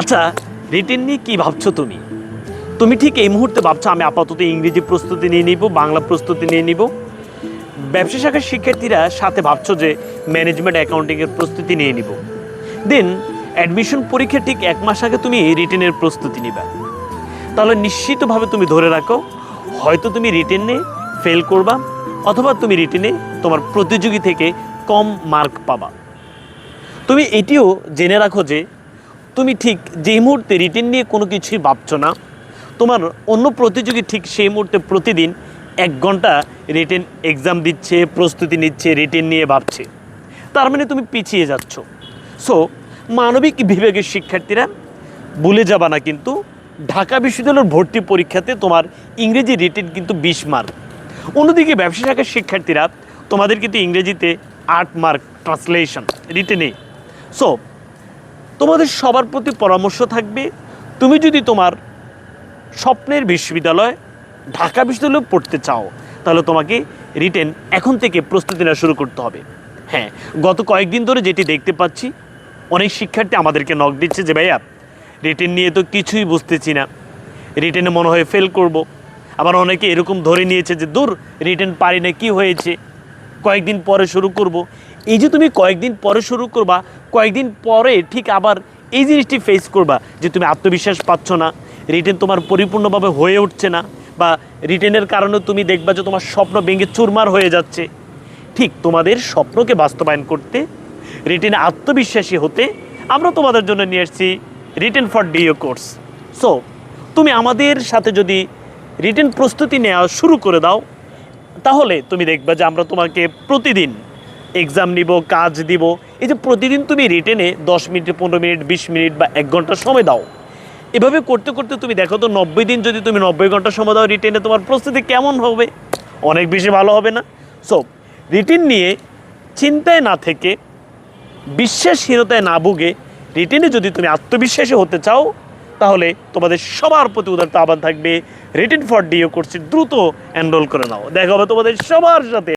আচ্ছা রিটেন নিয়ে কী ভাবছ তুমি? তুমি ঠিক এই মুহূর্তে ভাবছ, আমি আপাতত ইংরেজি প্রস্তুতি নিয়ে নিব, বাংলা প্রস্তুতি নিয়ে নিব। ব্যবসা শাখার শিক্ষার্থীরা সাথে ভাবছ যে ম্যানেজমেন্ট অ্যাকাউন্টিংয়ের প্রস্তুতি নিয়ে নিব। দেন অ্যাডমিশন পরীক্ষা ঠিক এক মাস আগে তুমি রিটেনের প্রস্তুতি নিবা। তাহলে নিশ্চিতভাবে তুমি ধরে রাখো, হয়তো তুমি রিটেনে ফেল করবা, অথবা তুমি রিটেনে তোমার প্রতিযোগী থেকে কম মার্ক পাবা। তুমি এটিও জেনে রাখো যে তুমি ঠিক যেই মুহূর্তে রিটেন নিয়ে কোনো কিছুই ভাবছ না, তোমার অন্য প্রতিযোগী ঠিক সেই মুহূর্তে প্রতিদিন এক ঘণ্টা রিটেন এক্সাম দিচ্ছে, প্রস্তুতি নিচ্ছে রিটেন নিয়ে ভাবছে। তার মানে তুমি পিছিয়ে যাচ্ছ। সো মানবিক বিভাগের শিক্ষার্থীরা ভুলে যাবা না কিন্তু ঢাকা বিশ্ববিদ্যালয়ের ভর্তি পরীক্ষাতে তোমার ইংরেজি রিটেন কিন্তু বিশ মার্ক অন্যদিকে ব্যবসা শাখার শিক্ষার্থীরা তোমাদের কিন্তু ইংরেজিতে আট মার্ক ট্রান্সলেশন রিটেনে সো তোমাদের সবার প্রতি পরামর্শ থাকবে তুমি যদি তোমার স্বপ্নের বিশ্ববিদ্যালয়, ঢাকা বিশ্ববিদ্যালয়ে পড়তে চাও, তাহলে তোমাকে রিটেন এখন থেকে প্রস্তুতি নেওয়া শুরু করতে হবে হ্যাঁ গত কয়েকদিন ধরে যেটি দেখতে পাচ্ছি, অনেক শিক্ষার্থী আমাদেরকে নক দিচ্ছে যে, ভাইয়া, রিটেন নিয়ে তো কিছুই বুঝতেছি না রিটেনে মনে হয় ফেল করব। আবার অনেকে এরকম ধরে নিয়েছে যে, দূর, রিটেন পারি না, কি হয়েছে কয়েকদিন পরে শুরু করব। এই যে তুমি কয়েকদিন পরে শুরু করবা, কয়েকদিন পরে ঠিক আবার এই জিনিসটি ফেস করবা যে তুমি আত্মবিশ্বাস পাচ্ছ না রিটেন তোমার পরিপূর্ণভাবে হয়ে উঠছে না বা রিটেনের কারণে তুমি দেখবা যে তোমার স্বপ্ন ভেঙে চুরমার হয়ে যাচ্ছে। ঠিক তোমাদের স্বপ্নকে বাস্তবায়ন করতে রিটেনে আত্মবিশ্বাসী হতে আমরা তোমাদের জন্য নিয়ে এসেছি written for DO course so তুমি আমাদের সাথে যদি রিটেন প্রস্তুতি নেওয়া শুরু করে দাও, তাহলে তুমি দেখবে যে আমরা তোমাকে প্রতিদিন এক্সাম নিব, কাজ দিব। এই যে প্রতিদিন তুমি রিটেনে দশ মিনিট, পনেরো মিনিট, বিশ মিনিট বা এক ঘণ্টা সময় দাও। এভাবে করতে করতে তুমি দেখো তো নব্বই দিন যদি তুমি নব্বই ঘণ্টা সময় দাও রিটেনে, তোমার প্রস্তুতি কেমন হবে? অনেক বেশি ভালো হবে না? সো রিটেন নিয়ে চিন্তায় না থেকে, বিশ্বাসহীনতায় না ভুগে রিটেনে যদি তুমি আত্মবিশ্বাসী হতে চাও, তাহলে তোমাদের সবার প্রতি উদারত আহ্বান থাকবে, রিটেন ফর ডিও কোর্সে দ্রুত এনরোল করে নাও। দেখা হবে তোমাদের সবার সাথে।